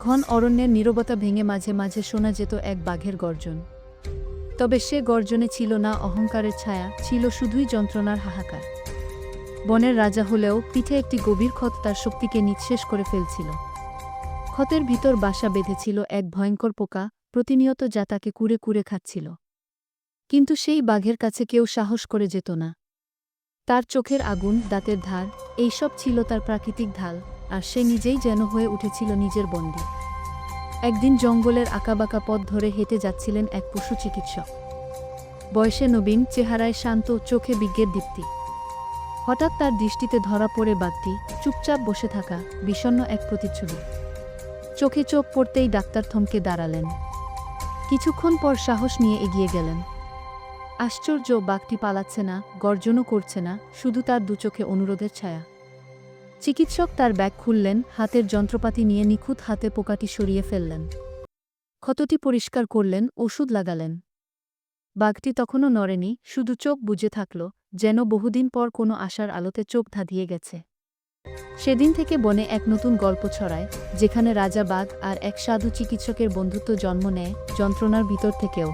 ঘন অরণ্যের নীরবতা ভেঙে মাঝে মাঝে শোনা যেত এক বাঘের গর্জন। তবে সে গর্জনে ছিল না, অহংকারের ছায়া ছিল শুধুই যন্ত্রণার হাহাকার। বনের রাজা হলেও পিঠে একটি গভীর ক্ষত তার শক্তিকে নিঃশেষ করে ফেলছিল। ক্ষতের ভিতর বাসা বেঁধেছিল এক ভয়ঙ্কর পোকা, প্রতিনিয়ত যা তাকে কুরে কুরে খাচ্ছিল। কিন্তু সেই বাঘের কাছে কেউ সাহস করে যেত না। তার চোখের আগুন, দাঁতের ধার, এইসব ছিল তার প্রাকৃতিক ঢাল। আর সে নিজেই যেন হয়ে উঠেছিল নিজের বন্দী। একদিন জঙ্গলের আঁকাবাঁকা পথ ধরে হেঁটে যাচ্ছিলেন এক পশু চিকিৎসক। বয়সে নবীন, চেহারায় শান্ত, চোখে বিজ্ঞের দীপ্তি। হঠাৎ তার দৃষ্টিতে ধরা পড়ে বাঘটি চুপচাপ বসে থাকা বিষণ্ণ এক প্রতিচ্ছবি। চোখে চোখ পড়তেই ডাক্তার থমকে দাঁড়ালেন। কিছুক্ষণ পর সাহস নিয়ে এগিয়ে গেলেন। আশ্চর্য, বাঘটি পালাচ্ছে না, গর্জনও করছে না, শুধু তার দুচোখে অনুরোধের ছায়া। চিকিৎসক তার ব্যাগ খুললেন, হাতের যন্ত্রপাতি নিয়ে নিখুঁত হাতে পোকাটি সরিয়ে ফেললেন। ক্ষতটি পরিষ্কার করলেন, ওষুধ লাগালেন। বাঘটি তখনও নড়েনি, শুধু চোখ বুজে থাকল, যেন বহুদিন পর কোনো আশার আলোতে চোখ ধাঁধিয়ে গেছে। সেদিন থেকে বনে এক নতুন গল্প ছড়ায়, যেখানে রাজা বাঘ আর এক সাধু চিকিৎসকের বন্ধুত্ব জন্ম নেয়, যন্ত্রণার ভিতর থেকেও।